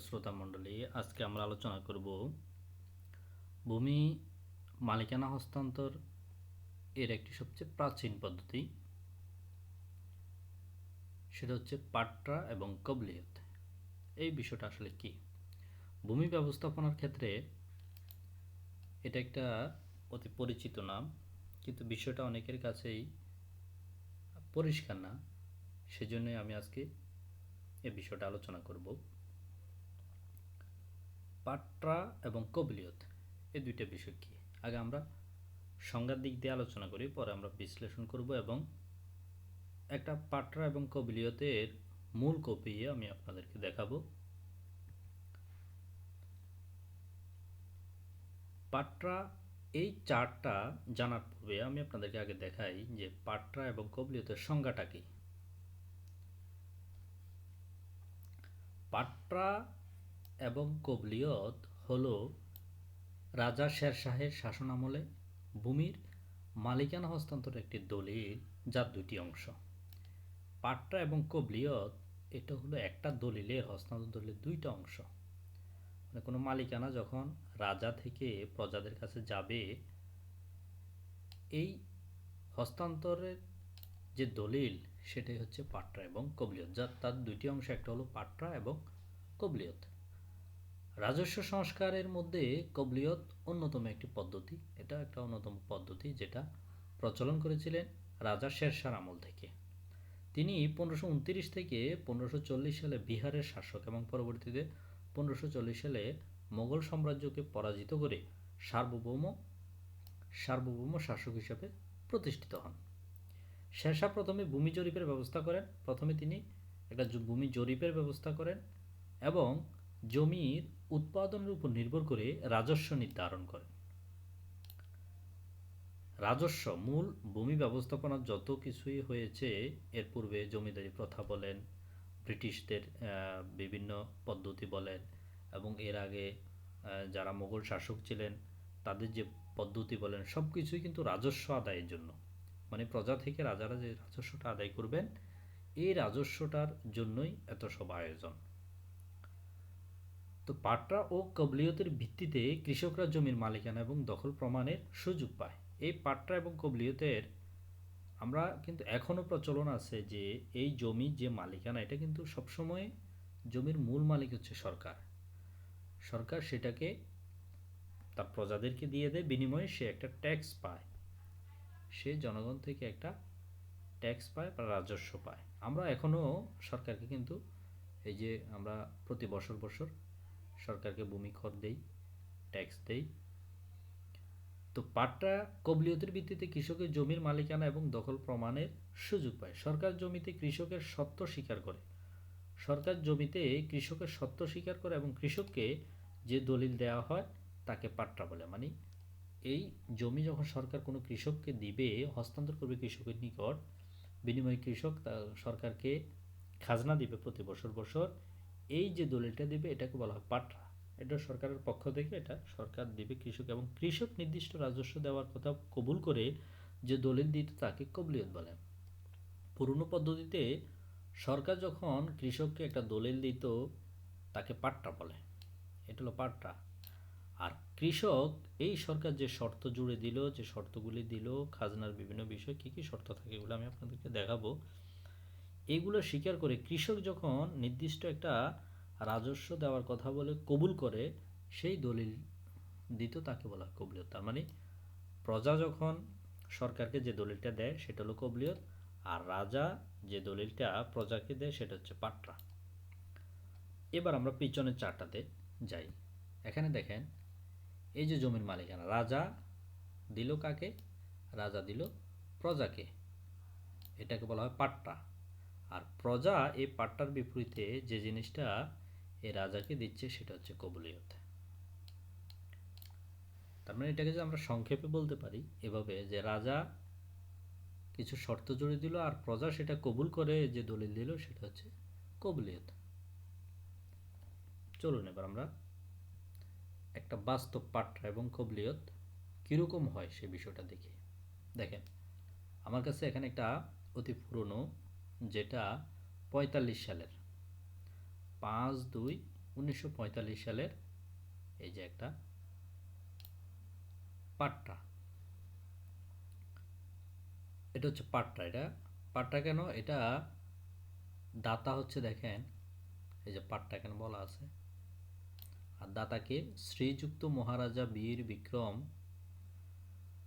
শ্রোতা মণ্ডলী, আজকে আমরা আলোচনা করব ভূমি মালিকানা হস্তান্তর এর একটি সবচেয়ে প্রাচীন পদ্ধতি। সেটা হচ্ছে পাট্রা এবং কবলিয়ত। এই বিষয়টা আসলে কি? ভূমি ব্যবস্থাপনার ক্ষেত্রে এটা একটা অতি পরিচিত নাম, কিন্তু বিষয়টা অনেকের কাছেই পরিষ্কার না। সেজন্যই আমি আজকে এ বিষয়টা আলোচনা করব। পাট্রা এবং কবলিয়ত এই দুইটা বিষয় কি? আগে আমরা সংজ্ঞার দিক দিয়ে আলোচনা করি, পরে আমরা বিশ্লেষণ করব এবং একটা পাট্রা এবং কবলিয়তের মূল কপি আমি আপনাদেরকে দেখাবো। পাট্রা, এই চারটা জানার পূর্বে আমি আপনাদেরকে আগে দেখাই যে পাট্রা এবং কবলিয়তের সংজ্ঞাটা কি। পাট্রা এবং কবলিয়ত হল রাজা শেরশাহের শাসনামলে ভূমির মালিকানা হস্তান্তরের একটি দলিল যার দুটি অংশ। পাট্রা এবং কবলিয়ত, এটা হলো একটা দলিলের হস্তান্তর দলিলের দুইটা অংশ। মানে কোনো মালিকানা যখন রাজা থেকে প্রজাদের কাছে যাবে, এই হস্তান্তরের যে দলিল, সেটাই হচ্ছে পাট্রা এবং কবলিয়ত। যার, তার দুইটি অংশ, একটা হলো পাট্রা এবং কবলিয়ত। রাজস্ব সংস্কারের মধ্যে কবলিয়ত অন্যতম একটি পদ্ধতি। এটা একটা অন্যতম পদ্ধতি যেটা প্রচলন করেছিলেন রাজা শেরশার আমল থেকে। তিনি পনেরোশো উনত্রিশ থেকে পনেরোশো চল্লিশ সালে বিহারের শাসক এবং পরবর্তীতে পনেরোশো চল্লিশ সালে মোগল সাম্রাজ্যকে পরাজিত করে সার্বভৌম সার্বভৌম শাসক হিসাবে প্রতিষ্ঠিত হন। শেরশাহ প্রথমে ভূমি জরিপের ব্যবস্থা করেন। প্রথমে তিনি একটা ভূমি জরিপের ব্যবস্থা করেন এবং জমির উৎপাদনের উপর নির্ভর করে রাজস্ব নির্ধারণ করেন রাজস্ব মূল ভূমি ব্যবস্থাপনার যত কিছুই হয়েছে, এর পূর্বে জমিদারি প্রথা বলেন, ব্রিটিশদের বিভিন্ন পদ্ধতি বলেন এবং এর আগে যারা মোগল শাসক ছিলেন, তাদের যে পদ্ধতি বলেন, সব কিছুই কিন্তু রাজস্ব আদায়ের জন্য। মানে প্রজা থেকে রাজারা যে রাজস্বটা আদায় করবেন, এই রাজস্বটার জন্যই এত সব আয়োজন। তো পাট্রা ও কবলিয়তের ভিত্তিতে কৃষকরা জমির মালিকানা এবং দখল প্রমাণের সুযোগ পায়। এই পাট্রা এবং কবলিয়তের আমরা কিন্তু এখনও প্রচলন আছে যে এই জমির যে মালিকানা, এটা কিন্তু সবসময় জমির মূল মালিক হচ্ছে সরকার। সরকার সেটাকে তার প্রজাদেরকে দিয়ে দেয়, বিনিময়ে সে একটা ট্যাক্স পায়। সে জনগণ থেকে একটা ট্যাক্স পায় বা রাজস্ব পায়। আমরা এখনও সরকারকে কিন্তু এই যে আমরা প্রতি বছর বছর সরকারকে ভূমি কর দেই ট্যাক্স দেই। তো পাট্টা কবলিয়তের ভিত্তিতে কৃষকের জমির মালিকানা এবং দখল প্রমাণের সুযোগ পায়। সরকার জমিতে কৃষকের সত্ত্ব স্বীকার করে। সরকার জমিতে কৃষকের সত্ত্ব স্বীকার করে এবং কৃষককে যে দলিল দেওয়া হয়, তাকে পাট্টা বলে। মানে এই জমি যখন সরকার কোনো কৃষককে দিবে, হস্তান্তর করবে কৃষকের নিকট, বিনিময়ে কৃষক সরকারকে খাজনা দিবে প্রতি বছর বছর এই যে দলিলটা দেবে, এটাকে বলা হয় পাট্রা। এটা সরকারের পক্ষ থেকে, এটা সরকার দেবে কৃষক এবং কৃষক নির্দিষ্ট রাজস্ব দেওয়ার কথা কবুল করে যে দলিল দিত তাকে কবলিয়ত বলে। পুরনো পদ্ধতিতে সরকার যখন কৃষককে একটা দলিল দিত, তাকে পাট্টা বলে। এটা হলো পাট্টা আর কৃষক এই সরকার যে শর্ত জুড়ে দিল, যে শর্তগুলি দিল, খাজনার বিভিন্ন বিষয় কী কী শর্ত থাকে, এগুলো আমি আপনাদেরকে দেখাবো। এগুলো স্বীকার করে কৃষক যখন নির্দিষ্ট একটা রাজস্ব দেওয়ার কথা বলে কবুল করে, সেই দলিল দিত তাকে বলা হয় কবলিয়ত। তার মানে প্রজা যখন সরকারকে যে দলিলটা দেয়, সেটা হলো কবলিয়ত, আর রাজা যে দলিলটা প্রজাকে দেয়, সেটা হচ্ছে পাট্রা। এবার আমরা পিছনের চারটাতে যাই। এখানে দেখেন, এই যে জমির মালিকানা, রাজা দিল কাকে? রাজা দিল প্রজাকে। এটাকে বলা হয় পাট্টা আর প্রজা এই পাট্টার বিপরীতে যে জিনিসটা এই রাজাকে দিচ্ছে সেটা হচ্ছে কবুলিয়ত। তার মানে এটাকে যে আমরা সংক্ষেপে বলতে পারি, এভাবে যে রাজা কিছু শর্ত জুড়ে দিল আর প্রজা সেটা কবুল করে যে দলিল দিল সেটা হচ্ছে কবুলিয়ত। চলুন এবার আমরা একটা বাস্তব পাট্রা এবং কবলিয়ত কীরকম হয় সে বিষয়টা দেখি। দেখেন, আমার কাছে এখানে একটা অতি পুরনো যেটা পঁয়তাল্লিশ সালের। পাঁচ দুই উনিশশো সালের এই যে একটা পাট্টা। এটা হচ্ছে পাট্টা, এটা পাট্টা কেন? এটা দাতা হচ্ছে দেখেন, এই যে পাট্টা কেন বলা আছে। আর দাতাকে শ্রীযুক্ত মহারাজা বীর বিক্রম,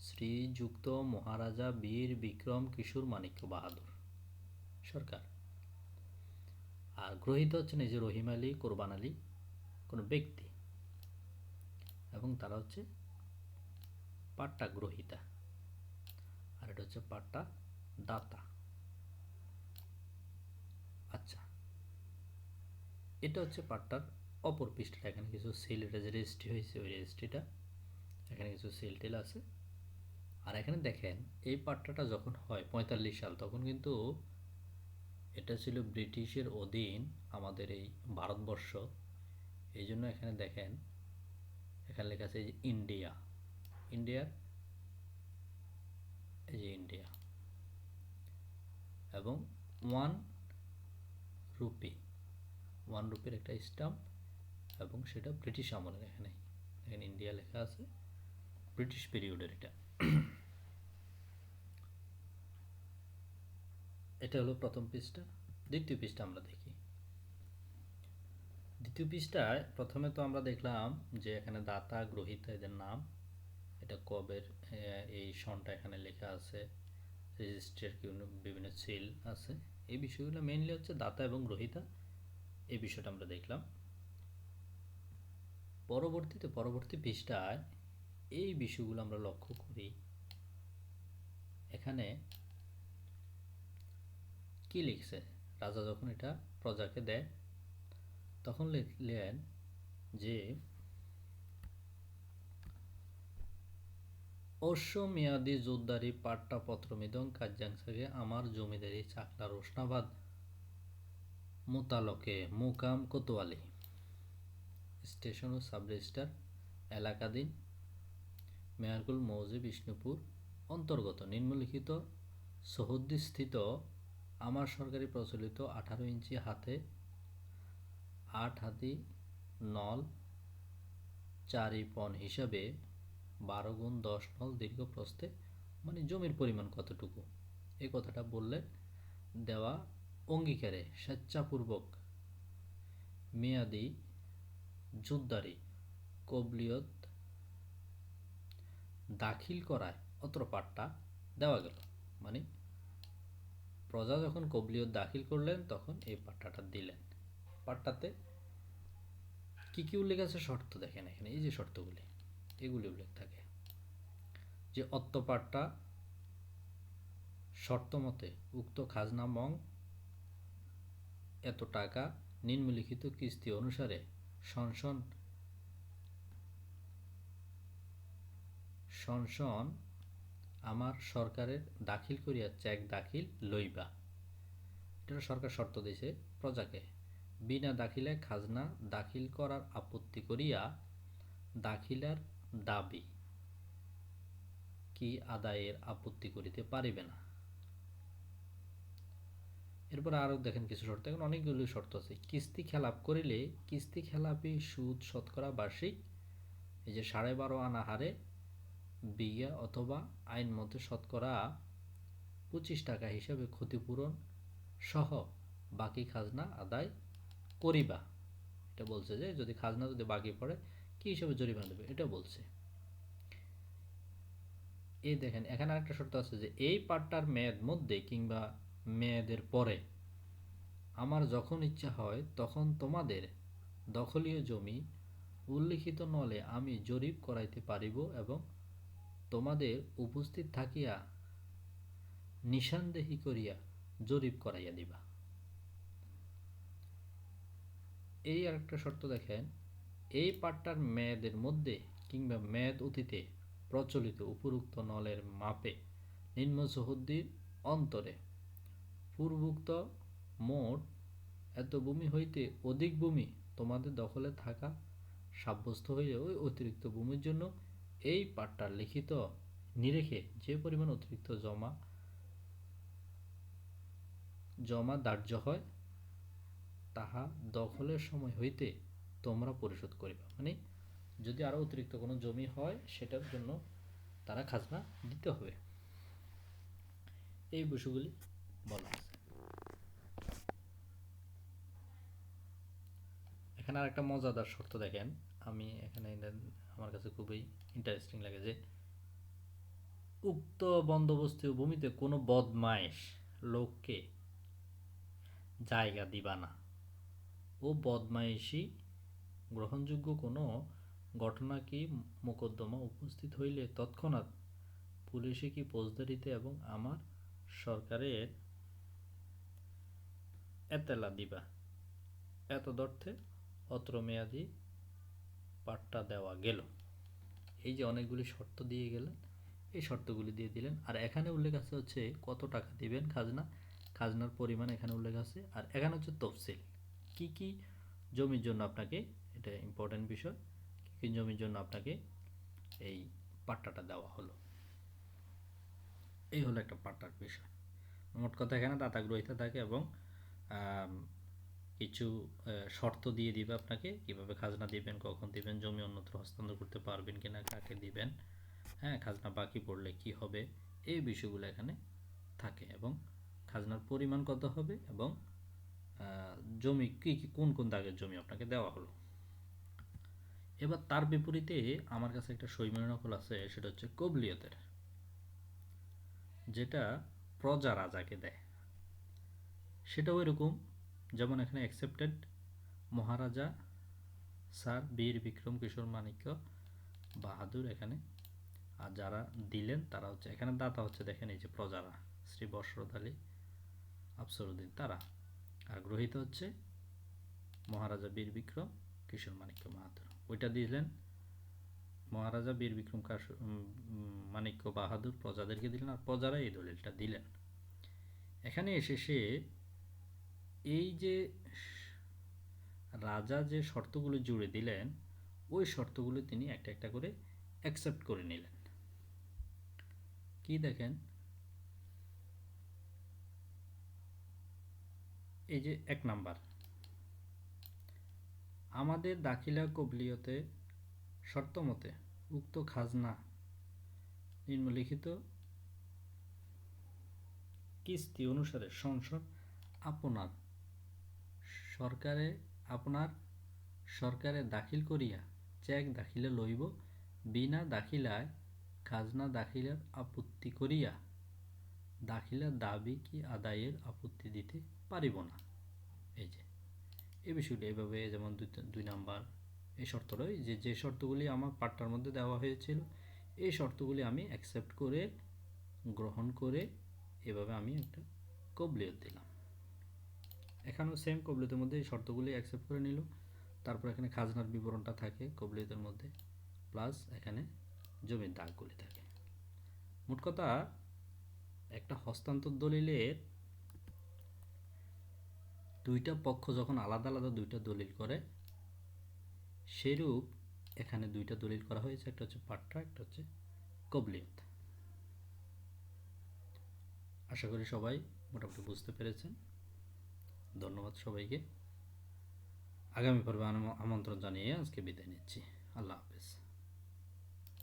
শ্রীযুক্ত মহারাজা বীর বিক্রম কিশোর মাণিক্য বাহাদুর। সরকার। আর গ্রহীতা হচ্ছেন এই যে রহিম আলী, কোরবান আলী, কোনো ব্যক্তি। এবং তারা হচ্ছে পাট্টা গ্রহীতা। আর এটা হচ্ছে পাট্টা দাতা। আচ্ছা এটা হচ্ছে পাট্টার অপর পৃষ্ঠাটা। এখানে কিছু সেল এটা যে রেজিস্ট্রি হয়েছে, ওই রেজিস্ট্রিটা এখানে কিছু সেল টেল আছে। আর এখানে দেখেন, এই পাট্টাটা যখন হয় পঁয়তাল্লিশ সাল, তখন কিন্তু এটা ছিল ব্রিটিশের অধীন আমাদের এই ভারতবর্ষ। এই জন্য এখানে দেখেন, এখানে লেখা আছে যে ইন্ডিয়া। ইন্ডিয়ার, এই যে ইন্ডিয়া। এবং ওয়ান রুপি, ওয়ান রুপির একটা স্টাম্প এবং সেটা ব্রিটিশ আমলের এখানে। এখানে ইন্ডিয়া লেখা আছে, ব্রিটিশ পিরিয়ডের এটা। এটা হলো প্রথম পৃষ্ঠা। দ্বিতীয় পৃষ্ঠা আমরা দেখি। দ্বিতীয় পৃষ্ঠায় প্রথমে তো আমরা দেখলাম যে এখানে দাতা গ্রহীতা এদের নাম, এটা কবের এই সনটা এখানে লেখা আছে রেজিস্ট্রির বিভিন্ন সিল আছে। এই বিষয়গুলো মেইনলি হচ্ছে দাতা এবং গ্রহীতা, এই বিষয়টা আমরা দেখলাম। পরবর্তীতে, পরবর্তী পৃষ্ঠায় এই বিষয়গুলো আমরা লক্ষ্য করি। এখানে কি লিখছে? রাজা যখন এটা প্রজাকে দেয়, তখন লিখলেন যে, অশ্বমেয়াদী জোরদারি পাট্টা পত্রমিদং কার্যাংশকে আমার জমিদারি চাকলা রোশনাবাদ মোতালকে মুকাম কোতোয়ালি। স্টেশন ও সাব রেজিস্টার এলাকাধীন মেয়ারকুল মৌজে বিষ্ণুপুর অন্তর্গত নিম্নলিখিত সহদ্দিস্থিত আমার সরকারি প্রচলিত আঠারো ইঞ্চি হাতে আট হাতি নল চারি পন হিসাবে বারো গুণ দশ নল দীর্ঘ প্রস্থে মানে জমির পরিমাণ কতটুকু? এ কথাটা বললে দেওয়া অঙ্গীকারে স্বেচ্ছাপূর্বক মেয়াদি জুদ্দারি কবলিয়ত দাখিল করায় অত্র পাট্টা দেওয়া গেল। মানে প্রজা যখন কবলিয়ত দাখিল করলেন, তখন এই পাট্টাটা দিলেন। পাট্টাতে কি কি উল্লেখ আছে? শর্ত দেখেন এখানে। এই যে শর্তগুলি, এগুলি উল্লেখ থাকে। যে অত্তপাট্টা শর্ত মতে উক্ত খাজনা মং এত টাকা নিম্নলিখিত কিস্তি অনুসারে সনসন সনসন আমার সরকারের দাখিল করিয়া চেক দাখিল লইবা। এটা সরকার শর্ত দিয়েছে প্রজাকে বিনা দাখিলে খাজনা দাখিল করার আপত্তি করিয়া দাখিলার দাবি কি আদায়ের আপত্তি করিতে পারিবে না। এরপর আরও দেখেন কিছু শর্ত, এখন অনেকগুলো শর্ত আছে। কিস্তি খেলাপ করিলে কিস্তি খেলাপি সুদ শতকরা বার্ষিক, এই যে সাড়ে বারো আনা হারে বিঘা অথবা আইন মতে শতকরা পঁচিশ টাকা হিসাবে ক্ষতিপূরণ সহ বাকি খাজনা আদায় করিবা। এটা বলছে যে, যদি খাজনা যদি বাকি পড়ে, কি হিসাবে জরিমানা দেবে? এটা বলছে। এই দেখেন, এখানে একটা শর্ত আছে যে, এই পাটটার মেয়াদ মধ্যে কিংবা মেয়াদের পরে আমার যখন ইচ্ছা হয়, তখন তোমাদের দখলীয় জমি উল্লিখিত নলে আমি জরিপ করাইতে পারিব এবং তোমাদের উপস্থিত থাকিয়া নিঃসন্দেহী করিয়া জরিপ করাইয়া দিবা। এই আরেকটা শর্ত দেখেন, এই পাট্টার মেয়াদের মধ্যে কিংবা মেয়াদ অতীতে প্রচলিত উপরুক্ত নলের মাপে নিম্ন সহদ্দির অন্তরে পূর্বোক্ত মোট এত ভূমি হইতে অধিক ভূমি তোমাদের দখলে থাকা সাব্যস্ত হইলে ওই অতিরিক্ত ভূমির জন্য এই পাট্টার লিখিত নিরেখে যে পরিমাণ অতিরিক্ত জমা জমা ধার্য হয়, তাহা দখলের সময় হইতে তোমরা পরিশোধ করিবা। মানে যদি আরও অতিরিক্ত কোনো জমি হয়, সেটার জন্য তারা খাজনা দিতে হবে। এই বিষয়গুলি বলা আছে এখানে আর একটা মজাদার শর্ত দেখেন। আমি এখানে আমার কাছে খুবই ইন্টারেস্টিং লাগে যে উক্ত বন্দোবস্ত ভূমিতে কোনো বদমাইশ লোককে জায়গা দিবা না। ও বদমাইশি গ্রহণযোগ্য কোনো ঘটনা কি মোকদ্দমা উপস্থিত হইলে তৎক্ষণাৎ পুলিশে কি ফৌজদারিতে এবং আমার সরকারের এতেলা দিবা? এত দর্থে অত্র মেয়াদি পাট্টা দেওয়া গেল। এই যে অনেকগুলি শর্ত দিয়ে গেলেন, এই শর্তগুলি দিয়ে দিলেন। আর এখানে উল্লেখ আছে হচ্ছে কত টাকা দিবেন খাজনা, খাজনার পরিমাণ এখানে উল্লেখ আছে। আর এখানে হচ্ছে তফসিল, কি কি জমির জন্য আপনাকে, এটা ইম্পর্টেন্ট বিষয়, কি কি জমির জন্য আপনাকে এই পাট্টাটা দেওয়া হলো। এই হলো একটা পাট্টার বিষয়। মোট কথা এখানে দাতা গ্রহিতা থাকে এবং কিছু শর্ত দিয়ে দিবে আপনাকে। কীভাবে খাজনা দিবেন, কখন দিবেন, জমি অন্যত্র হস্তান্তর করতে পারবেন কিনা, কাকে দিবেন হ্যাঁ খাজনা বাকি পড়লে কি হবে, এই বিষয়গুলো এখানে থাকে এবং খাজনার পরিমাণ কত হবে এবং জমি কি কি, কোন কোন দাগের জমি আপনাকে দেওয়া হলো। এবার তার বিপরীতে আমার কাছে একটা সৈময় নকল আছে, সেটা হচ্ছে কবলিয়তের, যেটা প্রজা রাজাকে দেয়। সেটাও এরকম যেমন এখানে অ্যাকসেপ্টেড মহারাজা, স্যার, বীর, বিক্রম, কিশোর, মাণিক্য, বাহাদুর এখানে। আর যারা দিলেন, তারা হচ্ছে, এখানে দাতা হচ্ছে, দেখেন এই যে প্রজারা, শ্রী বসরত আলী, আফসরুদ্দিন, তারা। আর গ্রহীত হচ্ছে মহারাজা বীর, বিক্রম, কিশোর, মাণিক্য, বাহাদুর। ওইটা দিলেন মহারাজা, বীর, বিক্রম মাণিক্য, বাহাদুর, প্রজাদেরকে দিলেন, আর প্রজারা এই দলিলটা দিলেন। এখানে এসে সে এই যে রাজা যে শর্তগুলো জুড়ে দিলেন, ওই শর্তগুলো তিনি একটা একটা করে অ্যাকসেপ্ট করে নিলেন। কি দেখেন? এই যে এক নাম্বার। আমাদের দাখিলা কবলিয়তে শর্ত মতে উক্ত খাজনা নিম্নলিখিত কিস্তি অনুসারে সংসদ আপনার সরকারে, আপনার সরকারে দাখিল করিয়া চেক দাখিলে লইব, বিনা দাখিলায় খাজনা দাখিলার আপত্তি করিয়া দাখিলার দাবি কি আদায়ের আপত্তি দিতে পারিব না। এই যে, এই বিষয়গুলি এভাবে যেমন দুই দুই নাম্বার এই শর্ত রয়, যে যে শর্তগুলি আমার পাট্টার মধ্যে দেওয়া হয়েছিল, এই শর্তগুলি আমি অ্যাকসেপ্ট করে, গ্রহণ করে এভাবে আমি একটা কবলিয়ত দিলাম। এখানেও সেম কবলিতের মধ্যে এই শর্তগুলি অ্যাকসেপ্ট করে নিল। তারপর এখানে খাজনার বিবরণটা থাকে কবলিতের মধ্যে। প্লাস এখানে জমির দাগগুলি থাকে। মোট কথা, একটা হস্তান্তর দলিলের দুইটা পক্ষ যখন আলাদা আলাদা দুইটা দলিল করে, সেরূপ এখানে দুইটা দলিল করা হয়েছে। একটা হচ্ছে পাট্টা, একটা হচ্ছে কবলিয়ত। আশা করি সবাই মোটামুটি বুঝতে পেরেছেন। ধন্যবাদ সবাইকে। আগামী পর্বে আমন্ত্রণ জানিয়ে আজকে বিদায় নিচ্ছি। আল্লাহ হাফেজ।